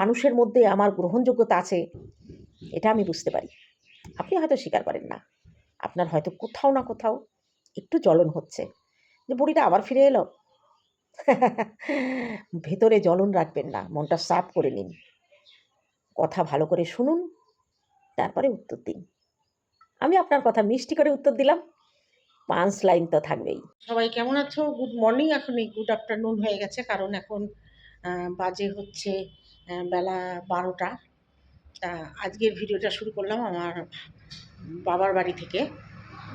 মানুষের মধ্যে আমার গ্রহণযোগ্যতা আছে, এটা আমি বুঝতে পারি। আপনি হয়তো স্বীকার করেন না। আপনার হয়তো কোথাও না কোথাও একটু জ্বলন হচ্ছে। যে বুড়িটা আবার ফিরে এলো। ভেতরে জ্বলন রাখবেন না, মনটা সাফ করে নিন। কথা ভালো করে শুনুন, তারপরে উত্তর দিন। আমি আপনার কথা মিষ্টি করে উত্তর দিলাম। পাঁচ লাইন তো থাকবেই। সবাই কেমন আছো? গুড মর্নিং এখন এই গুড আফটারনুন হয়ে গেছে, কারণ এখন বাজে হচ্ছে বেলা বারোটা। তা আজকের ভিডিওটা শুরু করলাম আমার বাবার বাড়ি থেকে।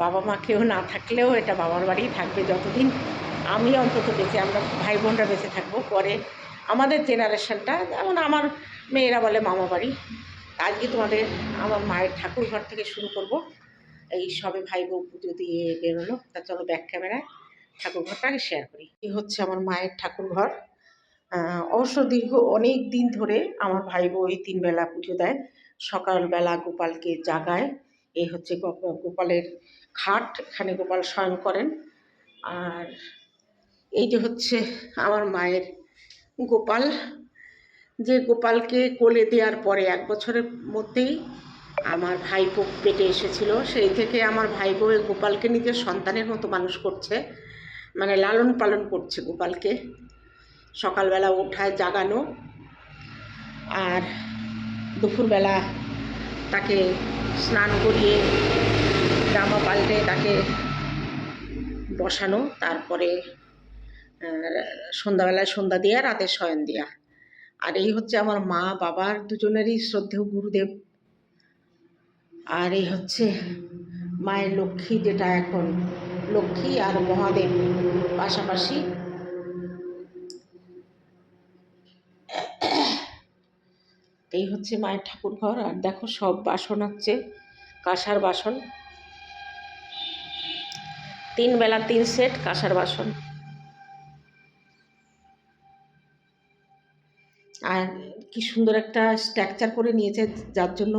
বাবা মা কেউ না থাকলেও এটা বাবার বাড়িই থাকবে যতদিন আমি অন্তত বেঁচে, আমরা ভাই বোনরা বেঁচে থাকব। পরে আমাদের জেনারেশনটা যেমন আমার মেয়েরা বলে মামা বাড়ি। আজকে তোমাদের আমার মায়ের ঠাকুর ঘর থেকে শুরু করব। এই সবে ভাই বউ পুজো দিয়ে বেরোলো। তা চলো ব্যাক ক্যামেরায় ঠাকুর ঘরটাকে শেয়ার করি। এই হচ্ছে আমার মায়ের ঠাকুর ঘর। অবশ্য দীর্ঘ অনেক দিন ধরে আমার ভাই বউ এই তিন বেলা পুজো দেয়। সকালবেলা গোপালকে জাগায়। এই হচ্ছে গোপ- গোপালের খাট, এখানে গোপাল শয়ন করেন। আর এই যে হচ্ছে আমার মায়ের গোপাল, যে গোপালকে কোলে দেওয়ার পরে এক বছরের মধ্যেই আমার ভাইপো পেটে এসেছিল। সেই থেকে আমার ভাইপো এই গোপালকে নিজের সন্তানের মতো মানুষ করছে মানে লালন পালন করছে গোপালকে। সকালবেলা ওঠায় জাগানো আর দুপুরবেলা তাকে স্নান করিয়ে জামা পাল্টে তাকে বসানো, তারপরে সন্ধ্যাবেলায় সন্ধ্যা দেওয়া রাতে শয়ন দেওয়া আর এই হচ্ছে আমার মা বাবার দুজনেরই শ্রদ্ধেয় গুরুদেব। আর এই হচ্ছে মায়ের লক্ষ্মী, যেটা এখন লক্ষ্মী আর মহাদেব পাশাপাশি এই হচ্ছে মায়ের ঠাকুর ঘর আর দেখো সব বাসন হচ্ছে, কাঁসার বাসন। তিন বেলা তিন সেট কাঁসার বাসন। আর কি সুন্দর একটা স্ট্রাকচার করে নিয়েছে, যার জন্য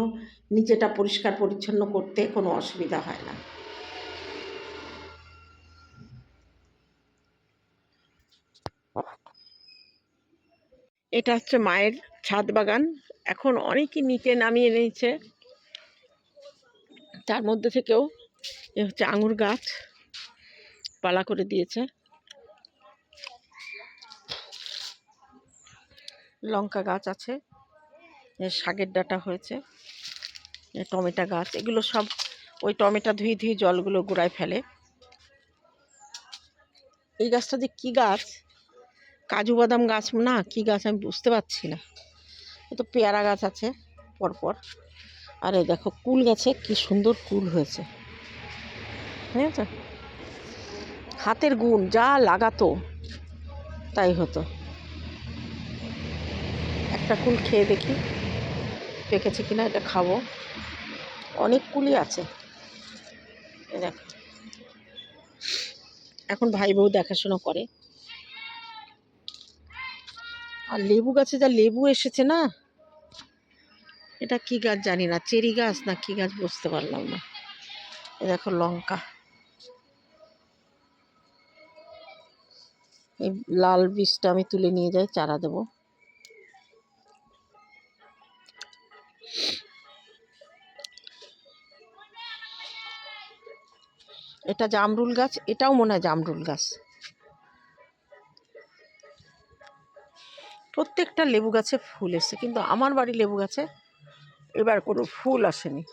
নিচেটা পরিষ্কার পরিচ্ছন্ন করতে কোনো অসুবিধা হয় না। এটা হচ্ছে মায়ের ছাদ বাগান। এখন অনেকই নিচে নামিয়ে নিয়েছে। তার মধ্যে থেকেও এ হচ্ছে আঙুর গাছ পালা করে দিয়েছে। লঙ্কা গাছ আছে শাকের ডাঁটা হয়েছে টমেটো গাছ, এগুলো সব ওই টমেটো ধুয়ে ধুয়ে জলগুলো গোড়ায় ফেলে। এই গাছটা যে কী গাছ? কাজু বাদাম গাছ না, কী গাছ আমি বুঝতে পারছি না। তো পেয়ারা গাছ আছে পরপর। আর এই দেখো, কুল গাছে কি সুন্দর কুল হয়েছে। বুঝেছ? হাতের গুণ, যা লাগাতো, তাই হতো। একটা কুল খেয়ে দেখি, পেকেছে কিনা এটা খাব। অনেক কুলই আছে। দেখো। এখন ভাই বউ দেখাশোনা করে। আর লেবু গাছে যা লেবু এসেছে না, এটা কি গাছ জানি না, চেরি গাছ না কি গাছ বুঝতে পারলাম না। এ দেখো লঙ্কা। এই লাল বীজটা আমি তুলে নিয়ে যাই, চারা দেবো। এটা জামরুল গাছ, এটাও মনে হয় জামরুল গাছ। প্রত্যেকটা লেবু গাছে ফুল এসছে, কিন্তু আমার বাড়ি লেবু গাছে এবার কোনো ফুল আসেনি।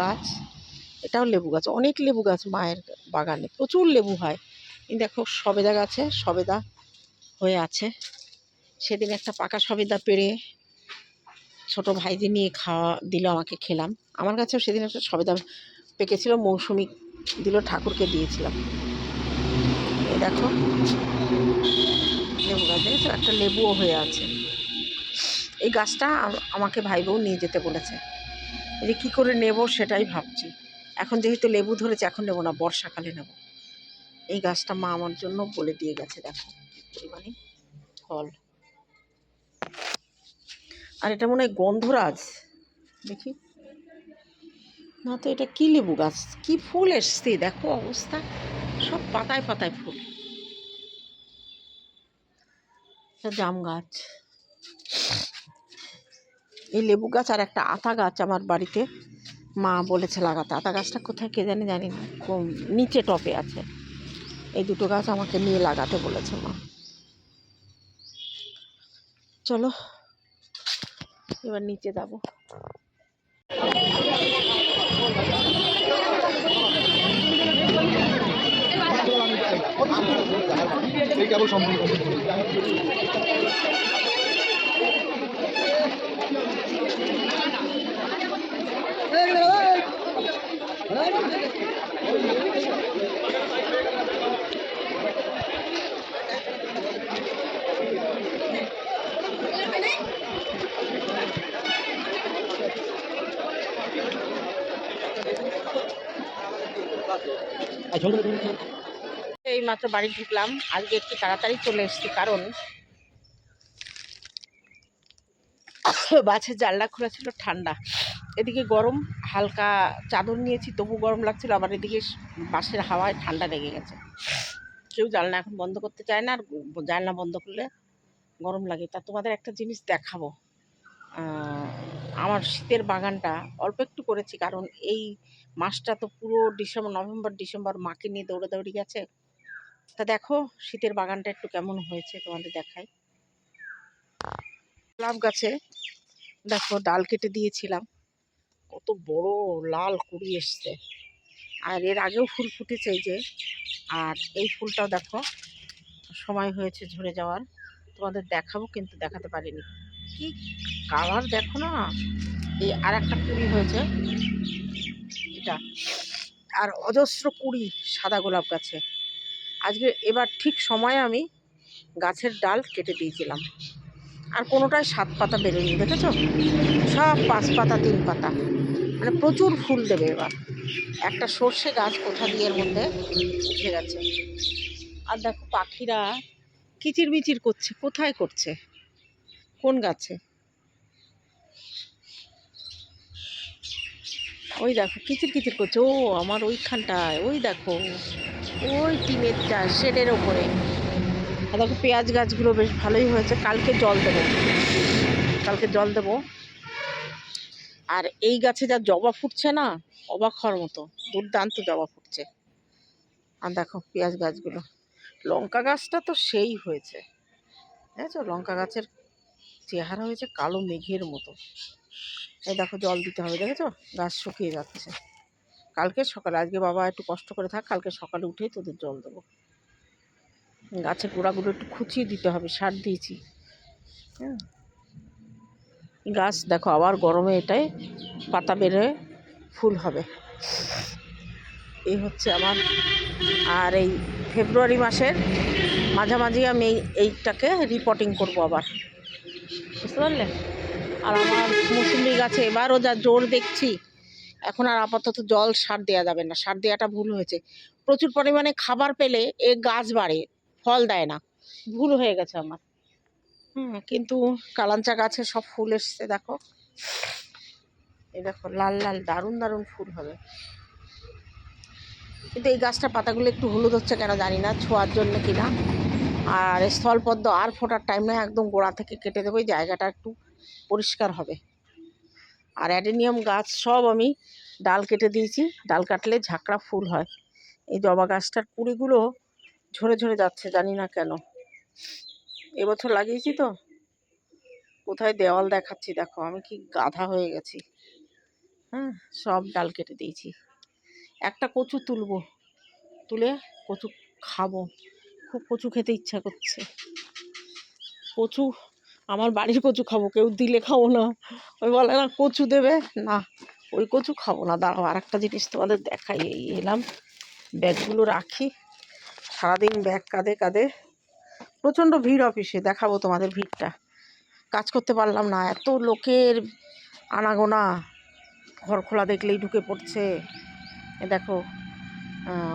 গাছ, এটাও লেবু গাছ, অনেক লেবু গাছ মায়ের বাগানে, প্রচুর লেবু হয়। এই দেখো, সবেদা গাছে, সবেদা হয়ে আছে। সেদিন একটা পাকা সবেদা পেড়ে ছোট ভাইদের নিয়ে খাওয়া দিল আমাকে খেলাম। আমার কাছেও সেদিন একটা সবেদা পেকেছিল, মৌসুমি দিল ঠাকুরকে দিয়েছিলাম। এই দেখো, লেবু গাছ, দেখেছ? একটা লেবুও হয়ে আছে। এই গাছটা আমাকে ভাই বউ নিয়ে যেতে বলেছে। এই যে কী করে নেব সেটাই ভাবছি। এখন যেহেতু লেবু ধরেছে, এখন নেব না, বর্ষাকালে নেব। এই গাছটা মা আমার জন্য বলে দিয়ে গেছে, দেখো পরিমাণে ফল। আর এটা মনে হয় গন্ধরাজ, দেখি। না তো এটা কি লেবু গাছ? কি ফুল এসছে, দেখো অবস্থা। সব পাতায় পাতায় ফুল। জাম গাছ। এই লেবু গাছ আর একটা আতা গাছ আমার বাড়িতে মা বলেছে লাগাতে। আতা গাছটা কোথায় কে জানি জানি নিচে টপে আছে। এই দুটো গাছ আমাকে নিয়ে লাগাতে বলেছে মা। চলো এবার নিচে যাব। এই কেবল সম্পূর্ণ। এই মাত্র বাড়ি ঢুকলাম। আজকে একটু তাড়াতাড়ি চলে এসেছি, কারণ বাসের জানলা খোলা ছিল ঠান্ডা। এদিকে গরম, হালকা চাদর নিয়েছি তবু গরম লাগছিল, আবার এদিকে বাসের হাওয়ায় ঠান্ডা লেগে গেছে। কেউ জানলা এখন বন্ধ করতে চায় না, আর জানলা বন্ধ করলে গরম লাগে। তা তোমাদের একটা জিনিস দেখাবো। আমার শীতের বাগানটা অল্প একটু করেছি, কারণ এই মাসটা তো পুরো ডিসেম্বর, নভেম্বর, ডিসেম্বর মাকে নিয়ে দৌড়ে দৌড়াদৌড়ি গেছে। তা দেখো শীতের বাগানটা একটু কেমন হয়েছে তোমাদের দেখাই। গোলাপ গাছে দেখো ডাল কেটে দিয়েছিলাম। কত বড় লাল কুড়ি এসছে। আর এর আগেও ফুল ফুটেছে এই যে। আর এই ফুলটাও দেখো, সময় হয়েছে ঝরে যাওয়ার। তোমাদের দেখাবো কিন্তু দেখাতে পারিনি। কি কালার দেখো না। এই আর একটা কুড়ি হয়েছে। এটা। আর অজস্র কুড়ি সাদা গোলাপ গাছে। আজকে এবার ঠিক সময়ে আমি গাছের ডাল কেটে দিয়েছিলাম। আর কোনোটাই সাত পাতা বেরোয়নি, দেখেছ? সব পাঁচ পাতা, তিন পাতা। মানে প্রচুর ফুল দেবে এবার। একটা সর্ষে গাছ কোথা দিয়ে এর মধ্যে উঠে গেছে। আর দেখো পাখিরা কিচির মিচির করছে, কোথায় করছে? কোন গাছে? ওই দেখো কিচির কিচির করছে, ও আমার ওইখানটায়, ওই দেখো, ওই টিনের চা শেডের ওপরে। আর দেখো পেঁয়াজ গাছগুলো বেশ ভালোই হয়েছে, কালকে জল দেবো। কালকে জল দেবো। আর এই গাছে যা জবা ফুটছে না, অবাক হওয়ার মতো, দুর্দান্ত জবা ফুটছে। আর দেখো পেঁয়াজ গাছগুলো। লঙ্কা গাছটা তো সেই হয়েছে। দেখেছ? লঙ্কা গাছের চেহারা হয়েছে কালো মেঘের মতো। এই দেখো, জল দিতে হবে, দেখেছ? গাছ শুকিয়ে যাচ্ছে। কালকে সকালে, আজকে বাবা একটু কষ্ট করে থাক, কালকে সকালে উঠেই তোদের জল দেবো। গাছের গোড়াগুলো একটু খুঁচিয়ে দিতে হবে, সার দিয়েছি। হ্যাঁ? গাছ, দেখো আবার গরমে এটাই পাতা বেরোয় ফুল হবে। এই হচ্ছে আমার, আর এই ফেব্রুয়ারি মাসের মাঝামাঝি আমি এই, এইটাকে রিপোর্টিং করব আবার। বুঝতে পারলে? আর আমার মৌসুমি গাছে এবারও যা জোর দেখছি, এখন আর আপাতত জল সার দেওয়া যাবে না, সার দেওয়াটা ভুল হয়েছে। প্রচুর পরিমাণে খাবার পেলে এ গাছ বাড়ে, ফল দেয় না, ভুল হয়ে গেছে আমার। হুম, কিন্তু কালাঞ্চা গাছে সব ফুল এসছে, দেখো। এই দেখো, লাল লাল, দারুণ দারুণ ফুল হবে। কিন্তু এই গাছটা পাতাগুলো একটু হলুদ হচ্ছে কেন জানি না, ছোঁয়ার জন্য কিনা। আর স্থলপদ্ম আর ফোটার টাইম নয় একদম গোড়া থেকে কেটে দেবো, এই জায়গাটা একটু পরিষ্কার হবে। আর অ্যাডেনিয়াম গাছ সব আমি ডাল কেটে দিয়েছি, ডাল কাটলে ঝাঁকড়া ফুল হয়। এই জবা গাছটার কুড়িগুলো ঝরে ঝরে যাচ্ছে, জানি না কেন। এবছর লাগিয়েছি তো। কোথায় দেওয়াল দেখাচ্ছি দেখো, আমি কি গাধা হয়ে গেছি। হ্যাঁ সব ডাল কেটে দিয়েছি। একটা কচু তুলবো, তুলে কচু খাব। খুব কচু খেতে ইচ্ছা করছে। কচু, আমার বাড়ির কচু খাব, কেউ দিলে খাব না। ওই বলে না, কচু দেবে? না, ওই কচু খাব না। দাঁড়াও আর একটা জিনিস তোমাদের দেখাই। এলাম, ব্যাগগুলো রাখি। সারাদিন ব্যাগ কাঁধে কাঁধে প্রচণ্ড ভিড় অফিসে, দেখাবো তোমাদের ভিড়টা। কাজ করতে পারলাম না, এত লোকের আনাগোনা। ঘর খোলা দেখলেই ঢুকে পড়ছে। এ দেখো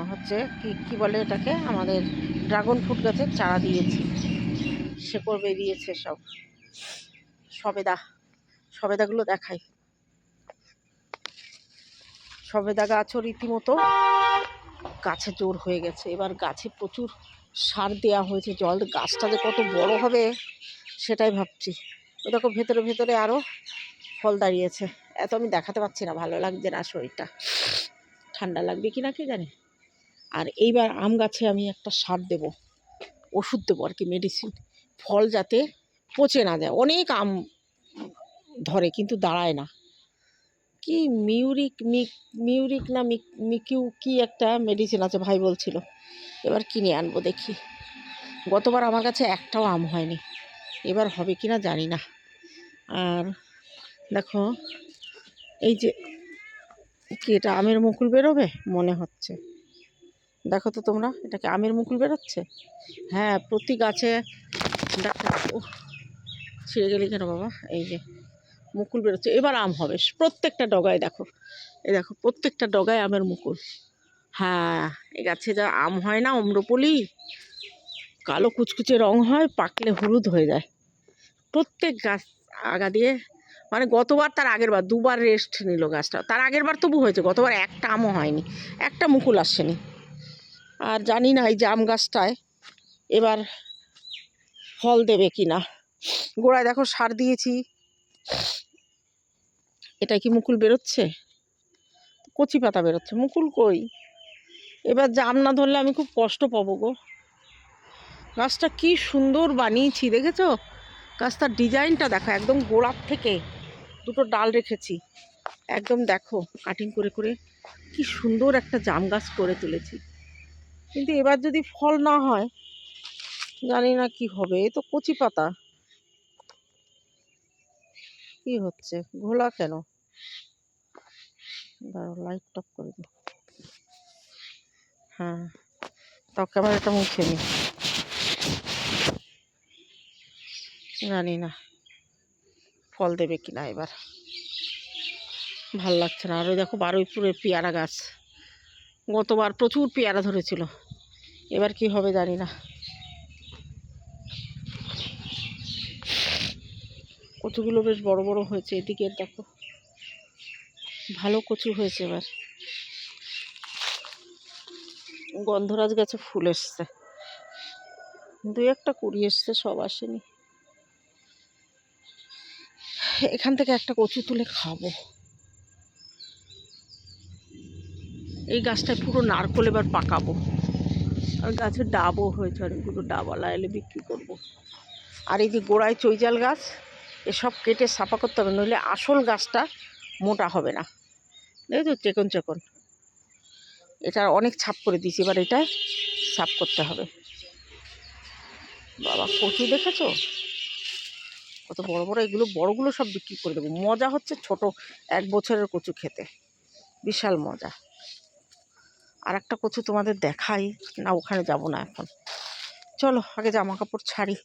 হচ্ছে কি কি বলে এটাকে? আমাদের ড্রাগন ফ্রুট গাছের চারা দিয়েছি। শেকড় বেরিয়েছে সব। সবেদা, সবেদাগুলো দেখাই। সবেদা গাছও রীতিমতো গাছে জোর হয়ে গেছে। এবার গাছে প্রচুর সার দেওয়া হয়েছে জল, গাছটা যে কত বড় হবে সেটাই ভাবছি। দেখো ভেতরে ভেতরে আরও ফল দাঁড়িয়েছে। এত আমি দেখাতে পারছি না, ভালো লাগছে না শরীরটা। ঠান্ডা লাগবে কি না কে জানে? আর এইবার আম গাছে আমি একটা সার দেব, ওষুধ দেবো আর কি মেডিসিন ফল যাতে পচে না যায়, অনেক আম ধরে কিন্তু দাঁড়ায় না। কি মিউরিক, মিক, মিউরিক না মিক, মিকিউ কি একটা মেডিসিন আছে ভাই বলছিল। এবার কিনে আনব দেখি। গতবার আমার কাছে একটাও আম হয়নি। এবার হবে কি না জানি না। আর দেখো, এই যে কি এটা আমের মুকুল বেরোবে? মনে হচ্ছে। দেখো তো তোমরা, এটা কি আমের মুকুল বেরোচ্ছে? হ্যাঁ প্রতি গাছে ছিঁড়ে গেলি কেন বাবা? এই যে মুকুল বেরোচ্ছে। এবার আম হবে। প্রত্যেকটা ডগায় দেখো। এই দেখো, প্রত্যেকটা ডগায় আমের মুকুল। হ্যাঁ এ গাছে যা আম হয় না, অম্রপলি, কালো কুচকুচে রং হয়, পাকলে হলুদ হয়ে যায়। প্রত্যেক গাছ আগা দিয়ে মানে গতবার তার আগের বার, দুবার রেস্ট নিল গাছটা। তার আগের বার তবু হয়েছে, গতবার একটা আমও হয়নি। একটা মুকুল আসেনি। আর জানি না এই জাম গাছটায় এবার ফল দেবে কি না গোড়ায় দেখো সার দিয়েছি। এটা কি মুকুল বেরোচ্ছে? কচি পাতা বেরোচ্ছে। মুকুল কই? এবার জাম না ধরলে আমি খুব কষ্ট পাবো গো। গাছটা কি সুন্দর বানিয়েছি, দেখেছ? গাছটার ডিজাইনটা দেখো, একদম গোড়ার থেকে দুটো ডাল রেখেছি। একদম দেখো, কাটিং করে করে কি সুন্দর একটা জাম গাছ করে তুলেছি। কিন্তু এবার যদি ফল না হয়, জানি না কি হবে। এ তো কচি পাতা। কি হচ্ছে? ঘোলা কেন? দাঁড়াও লাইট টপ করে দিই। হ্যাঁ তাও ক্যামেরাটা মুছে নি। জানি না, ফল দেবে কিনা এবার। ভালো লাগছে না। আর ওই দেখো বারুইপুরের পেয়ারা গাছ। গতবার প্রচুর পেয়ারা ধরেছিল। এবার কি হবে জানি না। কচুগুলো বেশ বড় বড় হয়েছে এদিকে, দেখো। ভালো কচু হয়েছে এবার। গন্ধরাজ গাছে, ফুল এসছে। দুই একটা কুড়ি এসছে, সব আসেনি। এখান থেকে একটা কচু তুলে খাব। এই গাছটায় পুরো নারকোল এবার পাকাবো। আর গাছের ডাবও হয়েছে, অনেকগুলো ডাবালা এলে বিক্রি করব। আর এই যে গোড়ায় চৈজাল গাছ এসব কেটে সাফা করতে হবে, নইলে আসল গাছটা মোটা হবে না। দেখেছ চেকন চেকন। এটা অনেক ছাপ করে দিয়েছি, এবার এটা সাফ করতে হবে। বাবা, কচু দেখেছ? কত বড় বড়, এগুলো বড়গুলো সব বিক্রি করে দেবো। মজা হচ্ছে ছোট, এক বছরের কচু খেতে। বিশাল মজা। আর একটা কচু তোমাদের দেখাই, না ওখানে যাব না এখন। চলো, আগে জামা কাপড় ছাড়ি।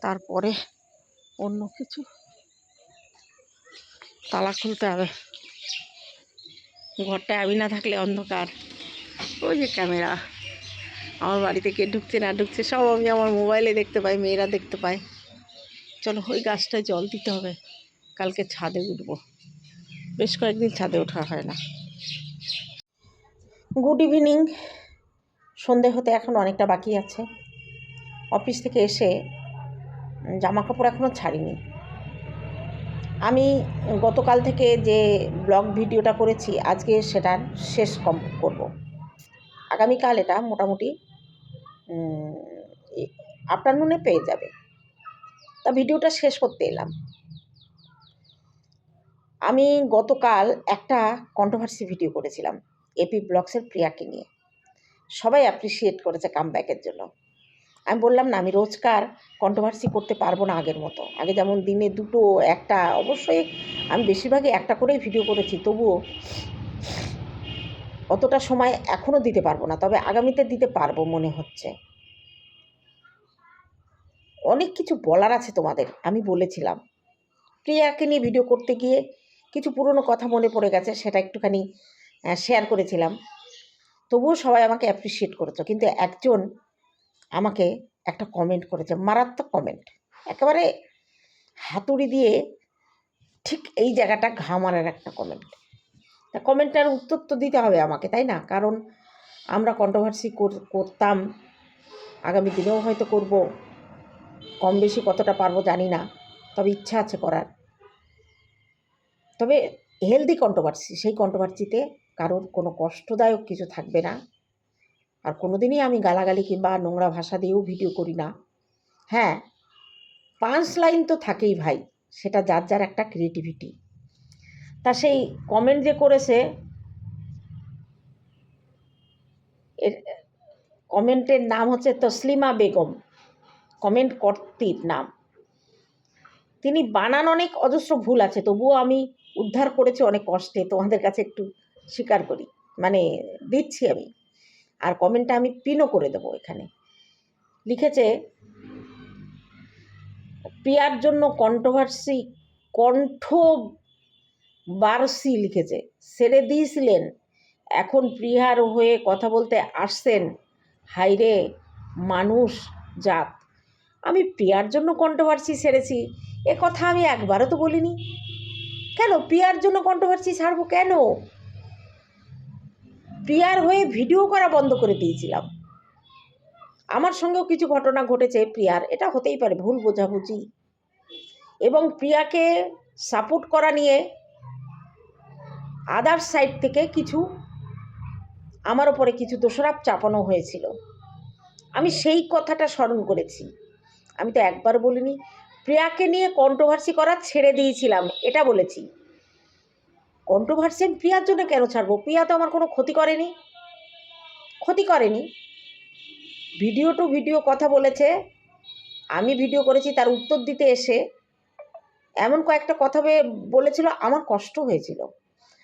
তারপরে অন্য কিছু। তালা খুলতে হবে। ঘরটায় আমি না থাকলে অন্ধকার। ওই যে ক্যামেরা। আমার বাড়িতে কে ঢুকছে না ঢুকছে, সব আমি আমার মোবাইলে দেখতে পাই, মেয়েরা দেখতে পায় চলো, ওই গাছটায় জল দিতে হবে। কালকে ছাদে উঠবো। বেশ কয়েকদিন ছাদে ওঠা হয় না। Good evening. সন্ধে হতে এখন অনেকটা বাকি আছে। অফিস থেকে এসে জামা কাপড় এখনও ছাড়িনি। আমি গতকাল থেকে যে ব্লগ ভিডিওটা করেছি, আজকে সেটার শেষ কমপ্লিট করব। আগামীকাল এটা মোটামুটি আফটারনুনে পেয়ে যাবে। তা ভিডিওটা শেষ করতে এলাম। আমি গতকাল একটা কন্ট্রোভার্সি ভিডিও করেছিলাম এপি ব্লগসের প্রিয়াকে নিয়ে। সবাই অ্যাপ্রিসিয়েট করেছে কামব্যাকের জন্য। আমি বললাম, না, আমি রোজকার কন্ট্রোভার্সি করতে পারব না আগের মতো। আগে যেমন দিনে দুটো, একটা, অবশ্যই আমি বেশিরভাগই একটা করেই ভিডিও করেছি। তবুও অতটা সময় এখনও দিতে পারব না, তবে আগামীতে দিতে পারব মনে হচ্ছে। অনেক কিছু বলার আছে তোমাদের, আমি বলেছিলাম। প্রিয়াকে নিয়ে ভিডিও করতে গিয়ে কিছু পুরনো কথা মনে পড়ে গেছে, সেটা একটুখানি শেয়ার করেছিলাম। তবুও সবাই আমাকে অ্যাপ্রিসিয়েট করেছ। কিন্তু একজন আমাকে একটা কমেন্ট করেছে, মারাত্মক কমেন্ট একেবারে হাতুড়ি দিয়ে ঠিক এই জায়গাটা ঘা মারার একটা কমেন্ট তা কমেন্টটার উত্তর তো দিতে হবে আমাকে, তাই না? কারণ আমরা কন্ট্রোভার্সি করতাম, আগামী দিনেও হয়তো করব। কম বেশি কতটা পারব জানি না, তবে ইচ্ছা আছে করার। তবে হেলদি কন্ট্রোভার্সি সেই কন্ট্রোভার্সিতে কারোর কোনো কষ্টদায়ক কিছু থাকবে না। আর কোনোদিনই আমি গালাগালি কিংবা নোংরা ভাষা দিয়েও ভিডিও করি না। হ্যাঁ পাঁচ লাইন তো থাকেই ভাই, সেটা যার যার একটা ক্রিয়েটিভিটি তা সেই কমেন্ট যে করেছে, এর কমেন্টের নাম হচ্ছে তসলিমা বেগম। কমেন্ট কর্তীর নাম। তিনি বানান অনেক অজস্র ভুল আছে, তবুও আমি উদ্ধার করেছি অনেক কষ্টে, তোমাদের কাছে একটু স্বীকার করি। মানে দিচ্ছি আমি। আর কমেন্টটা আমি পিনও করে দেবো এখানে। লিখেছে, প্রিয়ার জন্য কন্ট্রোভার্সি কণ্ঠ বারসি লিখেছে, ছেড়ে দিয়েছিলেন। এখন প্রিয়ার হয়ে কথা বলতে আসছেন। হাইরে মানুষ জাত। আমি প্রিয়ার জন্য কন্ট্রোভার্সি ছেড়েছি। এ কথা আমি একবারও তো বলিনি। কেন? প্রিয়ার জন্য কন্ট্রোভার্সি ছাড়বো কেন? প্রিয়ার হয়ে ভিডিও করা বন্ধ করে দিয়েছিলাম। আমার সঙ্গেও কিছু ঘটনা ঘটেছে প্রিয়ার, এটা হতেই পারে, ভুল বোঝাবুঝি। এবং প্রিয়াকে সাপোর্ট করা নিয়ে আদার সাইড থেকে কিছু আমার ওপরে কিছু দোষরাপ চাপানো হয়েছিল। আমি সেই কথাটা স্মরণ করেছি। আমি তো একবার বলিনি, প্রিয়াকে নিয়ে কন্ট্রোভার্সি করা ছেড়ে দিয়েছিলাম, এটা বলেছি। কন্ট্রোভার্সি আমি প্রিয়ার জন্য কেন ছাড়বো? প্রিয়া তো আমার কোনো ক্ষতি করেনি। ক্ষতি করেনি। ভিডিও টু ভিডিও কথা বলেছে। আমি ভিডিও করেছি, তার উত্তর দিতে এসে এমন কয়েকটা কথা বলেছিল, আমার কষ্ট হয়েছিল।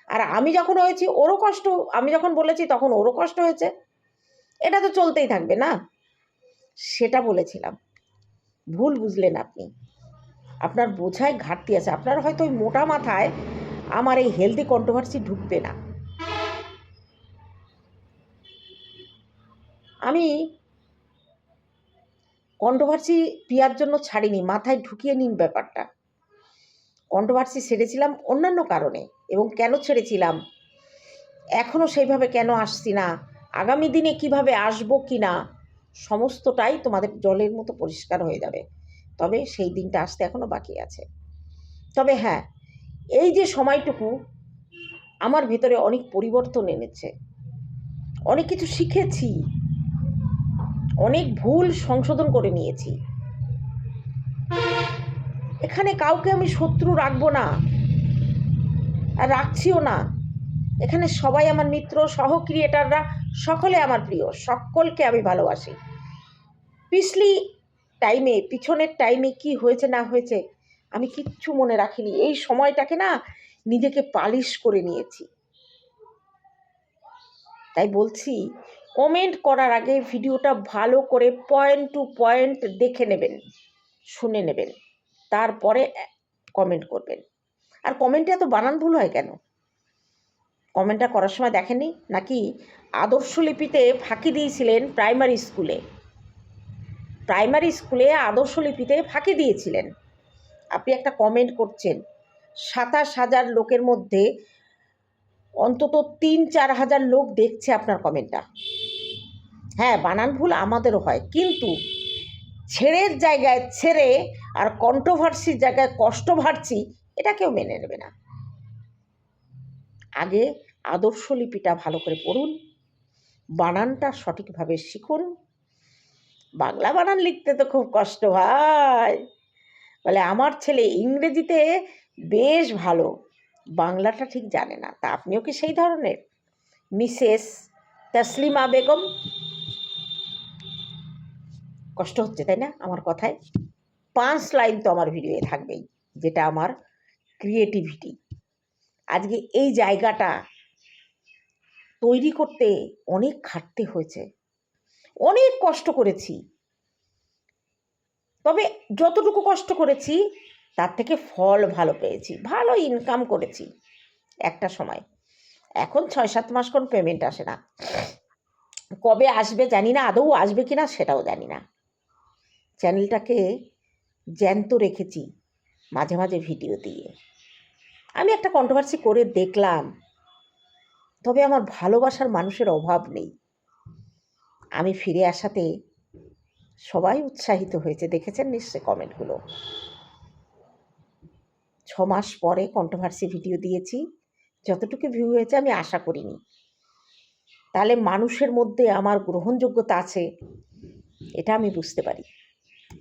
আর আমি যখন হয়েছি, ওরও কষ্ট, আমি যখন বলেছি, তখন ওরও কষ্ট হয়েছে। এটা তো চলতেই থাকবে না? সেটা বলেছিলাম। ভুল বুঝলেন আপনি। আপনার বোঝায় ঘাটতি আছে। আপনার হয়তো ওই মোটা মাথায় আমার এই হেলদি কন্ট্রোভার্সি ঢুকবে না। আমি কন্ট্রোভার্সি পিয়ার জন্য ছাড়িনি, মাথায় ঢুকিয়ে নিন ব্যাপারটা। কন্ট্রোভার্সি ছেড়েছিলাম অন্যান্য কারণে এবং কেন ছেড়েছিলাম? এখনও সেইভাবে কেন আসছি না? আগামী দিনে কীভাবে আসব কি না? সমস্তটাই তোমাদের জলের মতো পরিষ্কার হয়ে যাবে। তবে সেই দিনটা আসতে এখনও বাকি আছে। তবে হ্যাঁ এই যে সময়টুকু আমার ভেতরে অনেক পরিবর্তন এনেছে। অনেক কিছু শিখেছি। অনেক ভুল সংশোধন করে নিয়েছি। এখানে কাউকে আমি শত্রু রাখব না আর রাখছিও না। এখানে সবাই আমার মিত্র সহ ক্রিয়েটাররা সকলে আমার প্রিয়, সকলকে আমি ভালোবাসি। পিছলি টাইমে পিছনের টাইমে কি হয়েছে না হয়েছে আমি কিচ্ছু মনে রাখিনি। এই সময়টাকে না নিজেকে পালিশ করে নিয়েছি। তাই বলছি কমেন্ট করার আগে ভিডিওটা ভালো করে পয়েন্ট টু পয়েন্ট দেখে নেবেন, শুনে নেবেন। তারপরে কমেন্ট করবেন। আর কমেন্টে এত বানান ভুল হয় কেন? কমেন্টটা করার সময় দেখেনি নাকি আদর্শ লিপিতে ফাঁকি দিয়েছিলেন প্রাইমারি স্কুলে প্রাইমারি স্কুলে আদর্শ লিপিতে ফাঁকি দিয়েছিলেন। আপনি একটা কমেন্ট করছেন, সাতাশ হাজার লোকের মধ্যে অন্তত তিন চার হাজার লোক দেখছে আপনার কমেন্টটা হ্যাঁ বানান ভুল আমাদেরও হয়, কিন্তু ছেড়ের জায়গায় ছেড়ে আর কন্ট্রোভার্সির জায়গায় কষ্ট কষ্টভার্সি এটা কেউ মেনে নেবে না। আগে আদর্শ লিপিটা ভালো করে পড়ুন, বানানটা সঠিকভাবে শিখুন। বাংলা বানান লিখতে তো খুব কষ্ট ভাই বলে আমার ছেলে ইংরেজিতে বেশ ভালো, বাংলাটা ঠিক জানে না। তা আপনিও কি সেই ধরনের? মিসেস তসলিমা বেগম? কষ্ট হচ্ছে, তাই না? আমার কথায়। পাঁচ লাইন তো আমার ভিডিওয়ে থাকবেই, যেটা আমার ক্রিয়েটিভিটি। আজকে এই জায়গাটা তৈরি করতে অনেক খাটতে হয়েছে। অনেক কষ্ট করেছি। তবে যতটুকু কষ্ট করেছি, তার থেকে ফল ভালো পেয়েছি, ভালো ইনকাম করেছি একটা সময়। এখন ছয় সাত মাস কোন পেমেন্ট আসে না। কবে আসবে জানি না, আদৌ আসবে কি না সেটাও জানি না। চ্যানেলটাকে জ্যান্ত রেখেছি মাঝে মাঝে ভিডিও দিয়ে। আমি একটা কন্ট্রোভার্সি করে দেখলাম, তবে আমার ভালোবাসার মানুষের অভাব নেই। আমি ফিরে আসাতে সবাই উৎসাহিত হয়েছে। দেখেছেন নিশ্চয় কমেন্টগুলো। ছ মাস পরে কন্ট্রোভার্সি ভিডিও দিয়েছি। যতটুকু ভিউ হয়েছে আমি আশা করিনি। তাহলে মানুষের মধ্যে আমার গ্রহণযোগ্যতা আছে, এটা আমি বুঝতে পারি।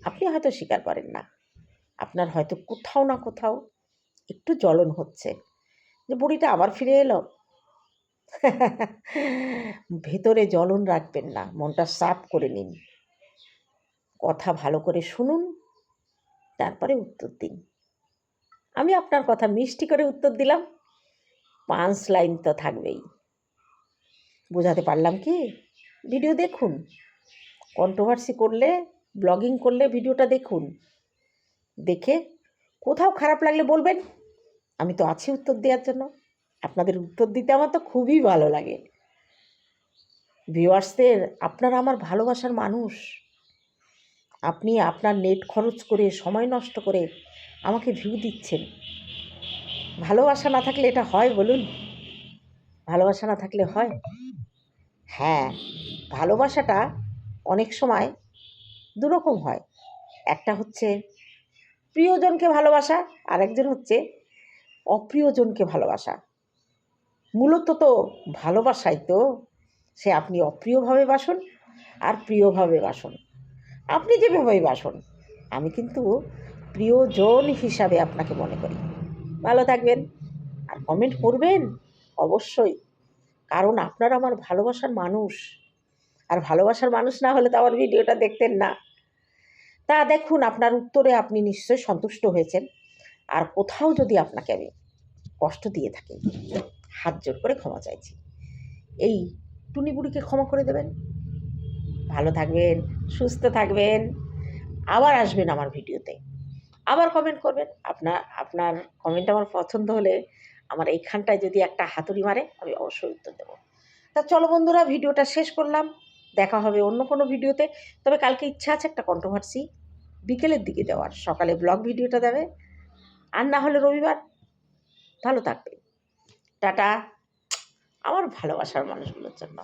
আপনি হয়তো স্বীকার করেন না। আপনার হয়তো কোথাও না কোথাও একটু জ্বলন হচ্ছে। যে বুড়িটা আবার ফিরে এলো। ভেতরে জ্বলন রাখবেন না। মনটা সাফ করে নিন। কথা ভালো করে শুনুন, তারপরে উত্তর দিন। আমি আপনার কথা মিষ্টি করে উত্তর দিলাম, পাঁচ লাইন তো থাকবেই। বোঝাতে পারলাম কি? ভিডিও দেখুন কন্ট্রোভার্সি করলে ব্লগিং করলে ভিডিওটা দেখুন। দেখে কোথাও খারাপ লাগলে বলবেন, আমি তো আছি উত্তর দেওয়ার জন্য। আপনাদের উত্তর দিতে আমার তো খুবই ভালো লাগে। ভিউয়ার্সদের আপনারা আমার ভালোবাসার মানুষ। আপনি আপনার নেট খরচ করে, সময় নষ্ট করে আমাকে ভিউ দিচ্ছেন। ভালোবাসা না থাকলে এটা হয় বলুন? ভালোবাসা না থাকলে হয়? হ্যাঁ ভালোবাসাটা অনেক সময় দুরকম হয়। একটা হচ্ছে প্রিয়জনকে ভালোবাসা আর একজন হচ্ছে অপ্রিয়জনকে ভালোবাসা। মূলত তো ভালোবাসাই তো। সে আপনি অপ্রিয়ভাবে বাসুন আর প্রিয়ভাবে বাসুন। আপনি যেভাবেই বাসুন, আমি কিন্তু প্রিয়জন হিসাবে আপনাকে মনে করি। ভালো থাকবেন আর কমেন্ট করবেন অবশ্যই, কারণ আপনার আমার ভালোবাসার মানুষ। আর ভালোবাসার মানুষ না হলে তো আমার ভিডিওটা দেখতেন না। তা দেখুন, আপনার উত্তরে আপনি নিশ্চয়ই সন্তুষ্ট হয়েছেন। আর কোথাও যদি আপনাকে আমি কষ্ট দিয়ে থাকি, হাত জোর করে ক্ষমা চাইছি, এই টুনি বুড়িকে ক্ষমা করে দেবেন। ভালো থাকবেন, সুস্থ থাকবেন। আবার আসবেন আমার ভিডিওতে। আবার কমেন্ট করবেন। আপনার আপনার কমেন্ট আমার পছন্দ হলে আমার এইখানটায় যদি একটা হাতুড়ি মারে, আমি অবশ্যই উত্তর দেবো। তা চলো বন্ধুরা, ভিডিওটা শেষ করলাম। দেখা হবে অন্য কোনো ভিডিওতে। তবে কালকে ইচ্ছা আছে একটা কন্ট্রোভার্সি বিকেলের দিকে দেওয়ার। সকালে ব্লগ ভিডিওটা দেবে। আর না হলে রবিবার। ভালো থাকবে টাটা। আমার ভালোবাসার মানুষগুলোর জন্য।